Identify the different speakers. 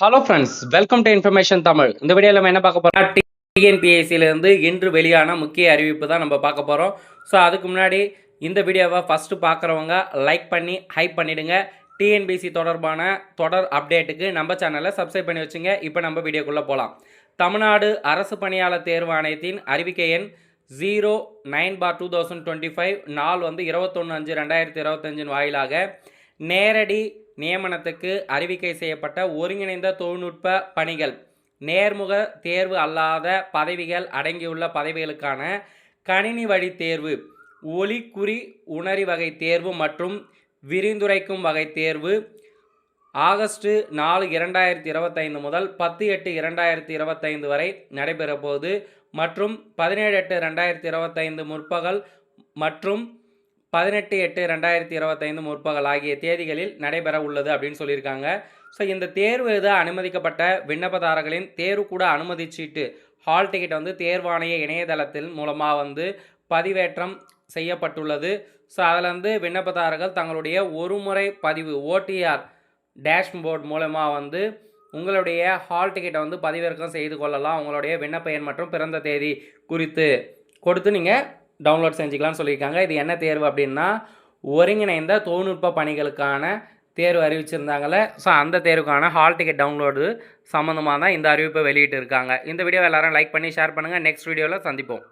Speaker 1: Hello friends welcome to information Tamil இந்த வீடியோவில் நம்ம என்ன பார்க்க போகிறோம் டிஎன்பிஎஸ்சியிலேருந்து இன்று வெளியான முக்கிய அறிவிப்பு தான் நம்ம பார்க்க போகிறோம் ஸோ அதுக்கு முன்னாடி இந்த வீடியோவை ஃபஸ்ட்டு பார்க்குறவங்க லைக் பண்ணி ஹைப் பண்ணிவிடுங்க டிஎன்பிசி தொடர்பான தொடர் அப்டேட்டுக்கு நம்ம சேனலை சப்ஸ்கிரைப் பண்ணி வச்சுங்க. இப்போ நம்ம வீடியோக்குள்ளே போகலாம் தமிழ்நாடு அரசு பணியாளர் தேர்வு ஆணையத்தின் அறிவிக்கை எண் zero nine bar two thousand twenty five நாள் வந்து இருபத்தொன்று அஞ்சு ரெண்டாயிரத்தி இருபத்தஞ்சின் வாயிலாக நேரடி நியமனத்துக்கு அறிவிக்கை செய்யப்பட்ட ஒருங்கிணைந்த தொழில்நுட்ப பணிகள் நேர்முக தேர்வு அல்லாத பதவிகள் அடங்கியுள்ள பதவிகளுக்கான கணினி வழி தேர்வு ஒளிக்குறி உணரி வகை தேர்வு மற்றும் விரிந்துரைக்கும் வகை தேர்வு ஆகஸ்ட் நாலு இரண்டாயிரத்தி இருபத்தைந்து முதல் பத்து எட்டு இரண்டாயிரத்தி இருபத்தைந்து வரை நடைபெறப்போகுது மற்றும் பதினேழு எட்டு ரெண்டாயிரத்தி இருபத்தைந்து முற்பகல் மற்றும் பதினெட்டு எட்டு ரெண்டாயிரத்தி இருபத்தைந்து முற்பகல் ஆகிய தேதிகளில் நடைபெற உள்ளது அப்படின்னு சொல்லியிருக்காங்க. ஸோ இந்த தேர்வு எழுத அனுமதிக்கப்பட்ட விண்ணப்பதாரர்களின் தேர்வு கூட அனுமதி சீட்டு ஹால் டிக்கெட் வந்து தேர்வாணைய இணையதளத்தில் மூலமாக வந்து பதிவேற்றம் செய்யப்பட்டுள்ளது. ஸோ அதில் வந்து விண்ணப்பதாரர்கள் தங்களுடைய ஒரு முறை பதிவு ஓடிஆர் டேஷ்போர்ட் மூலமாக வந்து உங்களுடைய ஹால் டிக்கெட்டை வந்து பதிவிறக்கம் செய்து கொள்ளலாம். உங்களுடைய விண்ணப்ப எண் மற்றும் பிறந்த தேதி குறித்து கொடுத்து நீங்கள் டவுன்லோட் செஞ்சுக்கலாம்னு சொல்லியிருக்காங்க. இது என்ன தேர்வு அப்படின்னா ஒருங்கிணைந்த தொழில்நுட்ப பணிகளுக்கான தேர்வு அறிவிச்சிருந்தாங்களே ஸோ அந்த தேர்வுக்கான ஹால் டிக்கெட் டவுன்லோடு சம்மந்தமாக தான் இந்த அறிவிப்பை வெளியிட்டு இருக்காங்க இந்த வீடியோ எல்லாரும் லைக் பண்ணி ஷேர் பண்ணுங்கள் நெக்ஸ்ட் வீடியோவில் சந்திப்போம்.